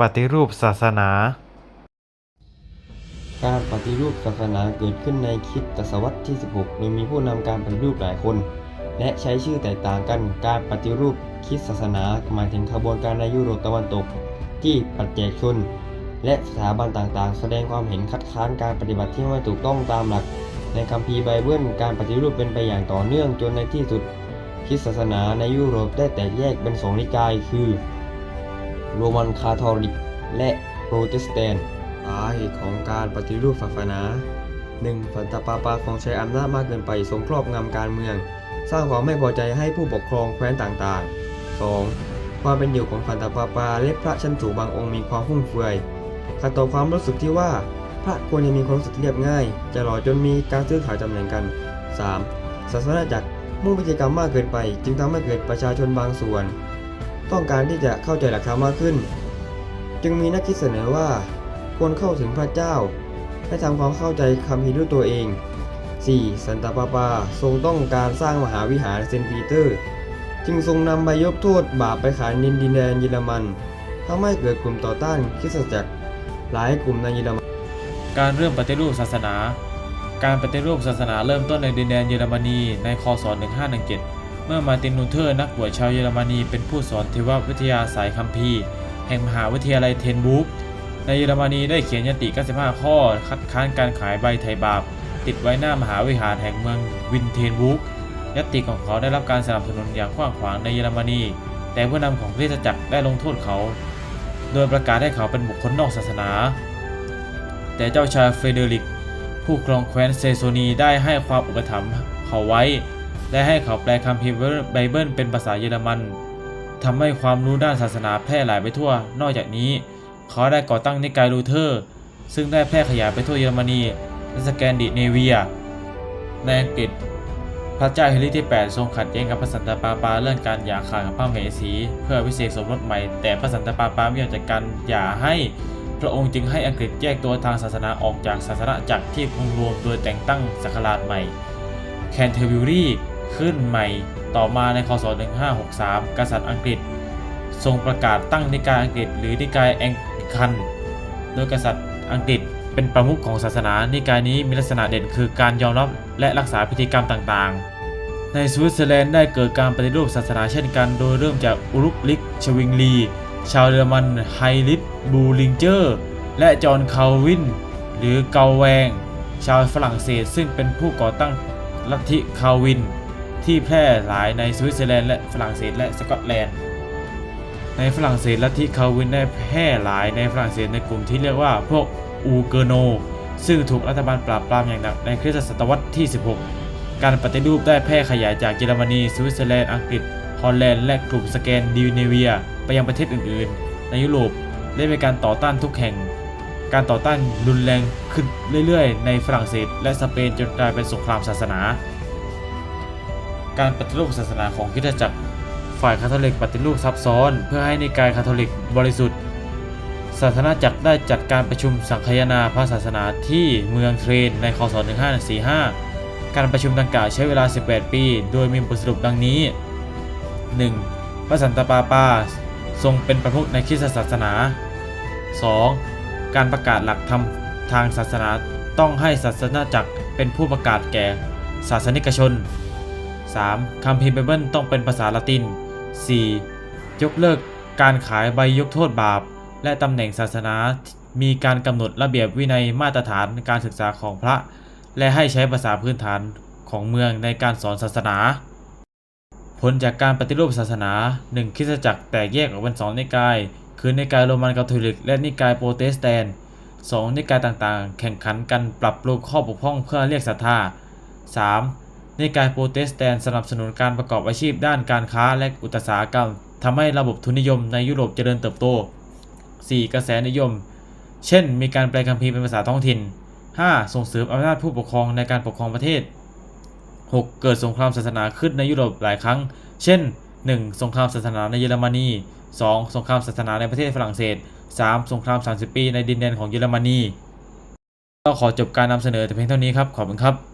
ปฏิรูปศาสนา การปฏิรูปศาสนาเกิดขึ้นในคริสตศตวรรษที่ 16 โดยมีผู้นำการปฏิรูปหลายคน และใช้ชื่อแตกต่างกัน การปฏิรูปคริสตศาสนาหมายถึงขบวนการในยุโรปตะวันตก ที่ปัจเจกชน และสถาบันต่างๆ แสดงความเห็นคัดค้านการปฏิบัติที่ไม่ถูกต้องตามหลัก ในคัมภีร์ไบเบิลการปฏิรูปเป็นไปอย่างต่อเนื่องจนในที่สุดคริสตศาสนาในยุโรปได้แตกแยกเป็นสองนิกาย คือ โรมันคาทอลิก และโปรเตสแตนต์สาเหตุของการปฏิรูปศาสนา 1. ฝันตาปาปาทรงใช้อำนาจมากเกินไปทรงครอบงำการเมือง สร้างความไม่พอใจให้ผู้ปกครองแคว้นต่างๆ 2. ความเป็นอยู่ของฝันตาปาปาและพระชั้นสูงบางองค์มีความฟุ่มเฟือยขัดต่อความรู้สึกที่ว่าพระควรจะมีความรู้สึกเรียบง่าย จะหล่อจนมีการซื้อขายตำแหน่งกัน 3. ศาสนาจักรมุ่งพิธีกรรมมากเกินไป จึงทำให้เกิดประชาชนบางส่วน ต้องการที่จะเข้าใจหลักธรรมมากขึ้น จึงมีนักคิดเสนอว่า ควรเข้าถึงพระเจ้า และทำความเข้าใจคำพีร์ด้วยตัวเอง 4. สันตปาปาทรงต้องการสร้างมหาวิหารเซนต์ปีเตอร์ จึงทรงนำใบยกโทษบาปไปขายในดินแดนเยอรมันทำให้เกิดกลุ่มต่อต้านคริสตจักรหลายกลุ่มในเยอรมันการเริ่มปฏิรูปศาสนา การปฏิรูปศาสนาเริ่มต้นในดินแดนเยอรมนีในคศ 1517 เมื่อมาตินลูเทอร์นักบวชชาวเยอรมนีเป็นผู้สอนเทววิทยาสายคัมภีร์ แห่งมหาวิทยาลัยเทนบูกในเยอรมนีได้เขียนยติ 95 ข้อ คัดค้านการขายใบไถ่บาป ติดไว้หน้ามหาวิหารแห่งเมืองวินเทนบูกยติของเขาได้รับการสนับสนุนอย่างกว้างขวางในเยอรมนี แต่ผู้นำของคริสตจักรได้ลงโทษเขา โดยประกาศให้เขาเป็นบุคคลนอกศาสนา แต่เจ้าชายเฟเดริก ผู้ครองแคว้นเซโซนีได้ให้ความอุปถัมภ์เขาไว้ และให้เขาแปลคัมภีร์ไบเบิลเป็นภาษาเยอรมันทำให้ความรู้ด้านศาสนาแพร่หลายไปทั่ว นอกจากนี้ เขาได้ก่อตั้งนิกายลูเทอร์ ซึ่งได้แพร่ขยายไปทั่วเยอรมนีและสแกนดิเนเวีย ในอังกฤษ พระเจ้าเฮนรี่ที่ 8 ทรงขัดแย้งกับพระสันตะปาปาเรื่องการหย่าขาดกับพระมเหสี เพื่อวิเศษสมรสใหม่ แต่พระสันตะปาปาไม่ยอมจัดการหย่าให้ พระองค์จึงให้อังกฤษแยกตัวทางศาสนาออกจากศาสนาจักรที่คงรวมโดยแต่งตั้งสักราชใหม่แคนเทอร์บิวรี ขึ้นใหม่ต่อมาในคศ 1563 กษัตริย์อังกฤษ ทรงประกาศตั้งนิกายอังกฤษ หรือนิกายแองกิคัน โดยกษัตริย์อังกฤษเป็นประมุขของศาสนา นิกายนี้มีลักษณะเด่นคือการยอมรับและรักษาพิธีกรรมต่างๆ ในสวิตเซอร์แลนด์ได้เกิดการปฏิรูปศาสนาเช่นกัน โดยเริ่มจากอุรุกลิก ชวิงลี ชาวเยอรมันไฮริสบูลิงเจอร์ และจอห์นคาวิน หรือเกาแวง ชาวฝรั่งเศสซึ่งเป็นผู้ก่อตั้งลัทธิคาวิน ที่แพร่หลายในสวิตเซอร์แลนด์และฝรั่งเศสและสกอตแลนด์ ในฝรั่งเศสลัทธิคาวินได้แพร่หลายในฝรั่งเศสในกลุ่มที่เรียกว่าพวกอูเกโน ซึ่งถูกรัฐบาลปราบปรามอย่างหนักในคริสตศตวรรษที่ 16 การปฏิรูปได้แพร่ขยายจากเยอรมนีสวิตเซอร์แลนด์ อังกฤษ ฮอลแลนด์ และกลุ่มสแกนดิเนเวีย ไปยังประเทศอื่นๆ ในยุโรปได้มีการต่อต้านทุกแห่ง การต่อต้านรุนแรงขึ้นเรื่อยๆ ในฝรั่งเศสและสเปนจนกลายเป็นสงครามศาสนา การปฏิรูปศาสนาของคริสตจักร ฝ่ายคาทอลิกปฏิรูปซับซ้อน เพื่อให้นิกายคาทอลิกบริสุทธิ์ ศาสนาจักรได้จัดการประชุมสังคายนาพระศาสนาที่เมืองเทรนในคศ1545 การประชุมดังกล่าวใช้เวลา 18 ปี โดยมีบทสรุปดังนี้ 1. พระสันตะปาปาทรงเป็นประมุขในคริสตศาสนา 2. การประกาศหลักธรรมทางศาสนาต้องให้ศาสนาจักรเป็นผู้ประกาศแก่ศาสนิกชน 3. คัมภีร์ไบเบิลต้องเป็นภาษาละติน 4. ยกเลิกการขายใบยกโทษบาป และตำแหน่งศาสนา มีการกำหนดระเบียบวินัยมาตรฐานการศึกษาของพระ และให้ใช้ภาษาพื้นฐานของเมืองในการสอนศาสนา ผลจากการปฏิรูปศาสนา 1. คริสตจักรแตกแยกออกเป็นสองนิกาย คือนิกายโรมันคาทอลิก และนิกายโปรเตสแตนต์สองนิกายต่างๆ แข่งขันกันปรับปรุงข้อบกพร่องเพื่อเรียกศรัทธา 3. ในกายโปรเตสแตนสนับสนุนการประกอบอาชีพด้านการค้าและอุตสาหกรรมทำให้ระบบทุนนิยมในยุโรปเจริญเติบโต 4. กระแสนิยม เช่น มีการแปลคัมภีร์เป็นภาษาท้องถิ่น 5. ส่งเสริมอำนาจผู้ปกครองในการปกครองประเทศ 6. เกิดสงครามศาสนาขึ้นในยุโรปหลายครั้ง เช่น 1. สงครามศาสนาในเยอรมนี 2. สงครามศาสนาในประเทศฝรั่งเศส 3. สงคราม 30 ปีในดินแดนของเยอรมนี ก็ขอจบการนำเสนอแต่เพียงเท่านี้ครับ ขอบคุณครับ